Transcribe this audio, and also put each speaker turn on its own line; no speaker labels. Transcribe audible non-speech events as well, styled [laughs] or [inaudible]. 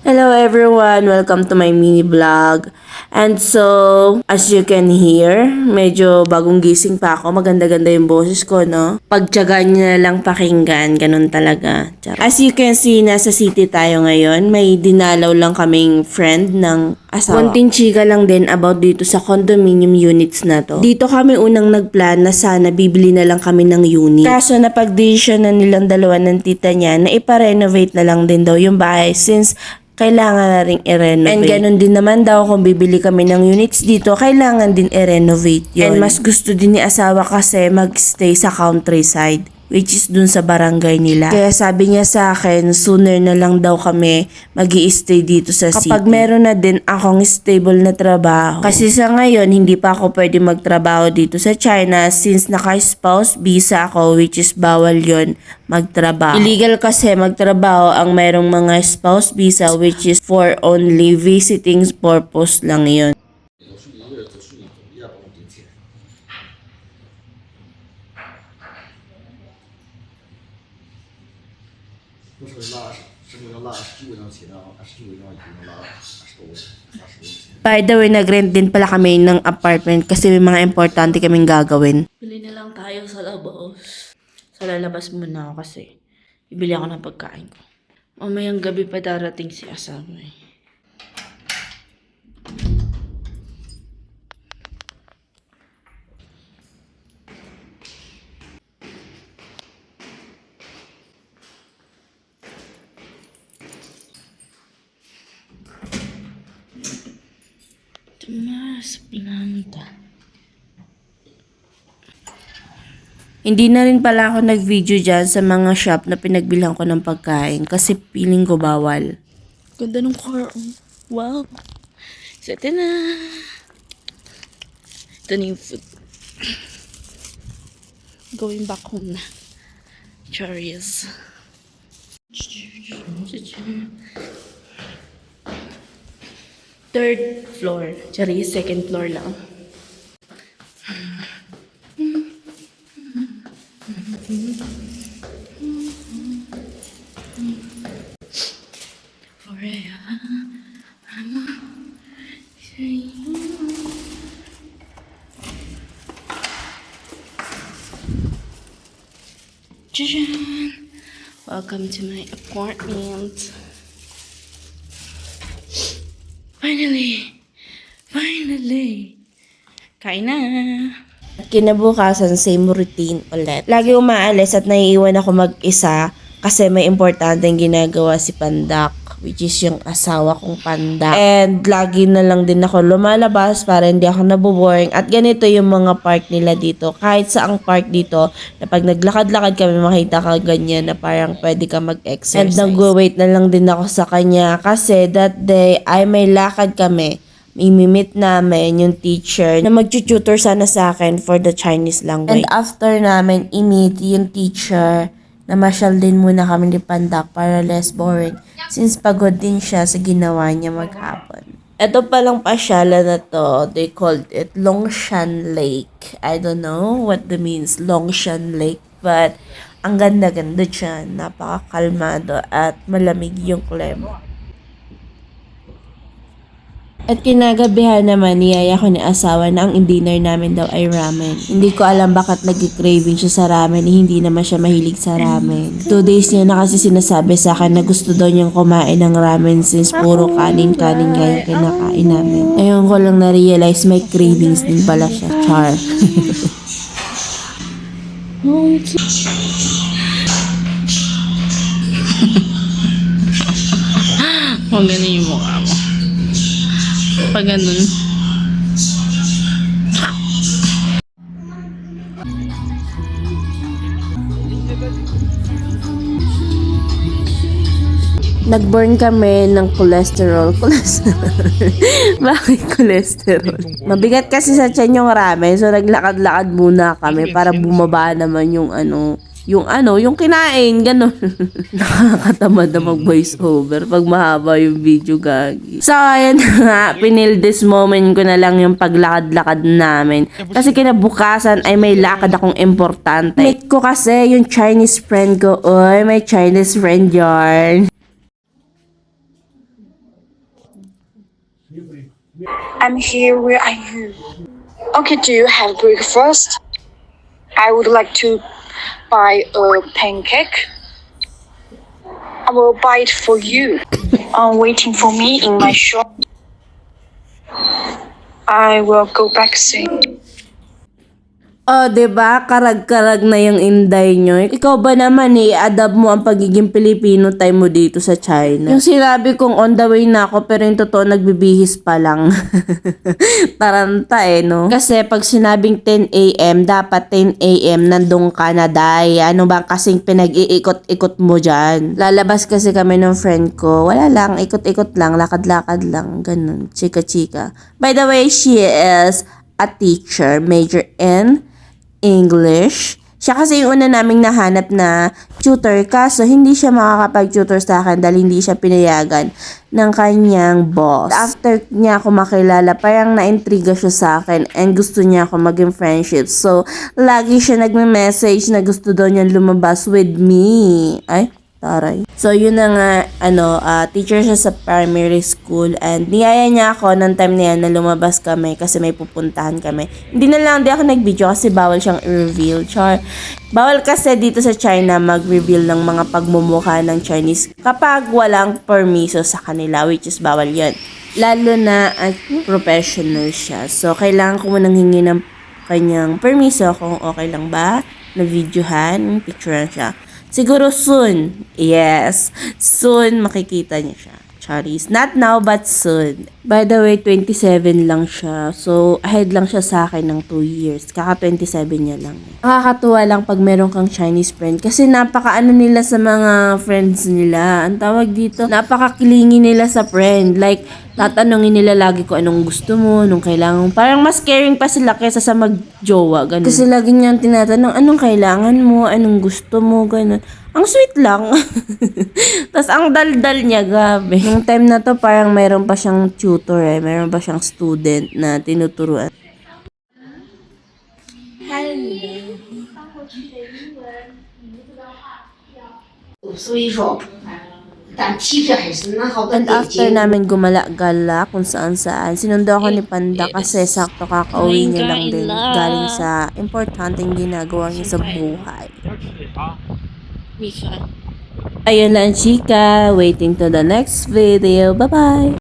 Hello everyone! Welcome to my mini vlog. And so, as you can hear, medyo bagong gising pa ako. Maganda-ganda yung boses ko, no? Pagtyagaan nyo na lang pakinggan, ganun talaga. Charot. As you can see, nasa city tayo ngayon. May dinalaw lang kaming friend ng asawa. Konting chika lang din about dito sa condominium units na to. Dito kami unang nagplan na sana bibili na lang kami ng unit. Kaso napag-decision na nilang dalawa ng tita niya na ipa-renovate na lang din daw yung bahay since kailangan na rin i-renovate. And ganun din naman daw kung bibili kami ng units dito, kailangan din i-renovate yun. And mas gusto din ni asawa kasi magstay sa countryside which is dun sa barangay nila. Kaya sabi niya sa akin, sooner na lang daw kami mag stay dito sa city. Kapag meron na din akong stable na trabaho. Kasi sa ngayon, hindi pa ako pwede magtrabaho dito sa China since naka-spouse visa ako which is bawal yon magtrabaho. Illegal kasi magtrabaho ang merong mga spouse visa which is for only visiting purpose lang yon.
那时候拉二十，是不是要拉二十九张钱啊？二十九张一共拉二十多万，三十多万钱。
By the way, nag-rent din pala kami ng apartment kasi may mga importante kaming gagawin. Bili na lang tayo sa labas. Sa lalabas muna ako kasi bibili ako ng pagkain ko. Mamayang gabi pa darating si asawa eh. Tomas Planta. Hindi na rin pala ako nag-video dyan sa mga shop na pinagbilang ko ng pagkain kasi feeling ko bawal. Ganda ng car. oh. Wow. So, ito na. Ito na yung food. Going back home na. Cherries. Third floor. Cherries, second floor lang. Welcome to my apartment. Finally! Finally! Kain na! Kinabukasan, same routine ulit. Lagi umaalis at naiiwan ako mag-isa kasi may importanteng ginagawa si Pandak which is yung asawa kong Pandak. And lagi na lang din ako lumalabas para hindi ako naboboring. At ganito yung mga park nila dito. Kahit sa ang park dito, na pag naglakad-lakad kami, makita ka ganyan na parang pwede ka mag-exercise. And nag-wait na lang din ako sa kanya kasi that day ay may lakad kami imimit namin yung teacher na mag-tutor sana sa akin for the Chinese language. And after namin i-meet yung teacher, namasyal din muna kami ni Pandak para less boring since pagod din siya sa ginawa niya maghapon. Ito palang pasyala na to, they called it Longshan Lake. I don't know what the means Longshan Lake, but ang ganda-ganda dyan, napakakalmado at malamig yung klima. At kinagabihan naman, niyaya ko ni asawa na ang dinner namin daw ay ramen. Hindi ko alam bakit nag-craving siya sa ramen, eh, hindi naman siya mahilig sa ramen. Two days niya na kasi sinasabi sa akin na gusto daw niyang kumain ng ramen since puro kanin-kanin nga yung kinakain namin. Ngayon ko lang na-realize may cravings din pala siya, char.
Huwag ganun yung mukha Pag ganun.
Nag-burn kami ng cholesterol. [laughs] Cholesterol. Bakit cholesterol? Mabigat kasi sa tiyan yung ramen. So, naglakad-lakad muna kami para bumaba naman yung ano, yung ano, yung kinain, gano'n. [laughs] Nakakatamad na mag-voice over pag mahaba yung video gagi. So, ayan [laughs] nga, pinil this moment ko na lang yung paglakad-lakad namin. Kasi kinabukasan ay may lakad akong importante. Meet ko kasi yung Chinese friend ko. Oy, may Chinese friend yarn.
I'm here. Where are you? Okay, do you have breakfast? I would like to buy a pancake. I will buy it for you. Uh, waiting for me in my shop. I will go back soon.
Oh, 'di ba? Karag-karag na yung inday nyo. Ikaw ba naman i-adapt mo ang pagiging Pilipino time mo dito sa China? Yung sinabi kong on the way na ako pero yung totoo nagbibihis pa lang. [laughs] Taranta eh, no? Kasi pag sinabing 10 a.m., dapat 10 a.m. nandun ka na, day. Ano ba kasing pinag-iikot-ikot mo dyan? Lalabas kasi kami ng friend ko. Wala lang, ikot-ikot lang, lakad-lakad lang, ganun, chika-chika. By the way, she is a teacher, major in English. Siya kasi yung una naming nahanap na tutor kaso hindi siya makakapag-tutor sa akin dahil hindi siya pinayagan ng kanyang boss. After niya ako makilala, parang na-intriga siya sa akin and gusto niya ako maging friendship. So, lagi siya nagme-message na gusto daw niya lumabas with me. Ay, taray. So, yun na nga, ano, ah, teacher siya sa primary school and niyaya niya ako ng time na yan na lumabas kami kasi may pupuntahan kami. Hindi na lang, di ako nag-video kasi bawal siyang i-reveal. Char. Bawal kasi dito sa China mag-reveal ng mga pagmumukha ng Chinese kapag walang permiso sa kanila, which is bawal yun. Lalo na at professional siya. So, kailangan ko munang hingi ng kanyang permiso kung okay lang ba na videohan, picturean siya. Siguro soon. Yes. Soon makikita niya siya. Charis. Not now, but soon. By the way, 27 lang siya. So, ahead lang siya sa akin ng 2 years. Kaka 27 niya lang. Nakakatuwa lang pag meron kang Chinese friend. Kasi napaka-ano nila sa mga friends nila. Ang tawag dito, napaka-clingy nila sa friend. Like, tatanungin nila lagi ko anong gusto mo, anong kailangan mo. Parang mas caring pa sila kaysa sa mag-jowa. Ganun. Kasi lagi niyang tinatanong, anong kailangan mo, anong gusto mo, ganun ang sweet lang. [laughs] Tapos ang daldal niya, grabe. Nung time na to, parang mayroon pa siyang tutor eh. Mayroon pa siyang student na tinuturuan. And after namin gumala-gala kung saan-saan, sinundo ako ni Panda kasi sakto kakauwi niya lang din galing sa importanteng ginagawa niya sa buhay.
Mika.
Ayun lang chika, waiting to the next video. Bye-bye!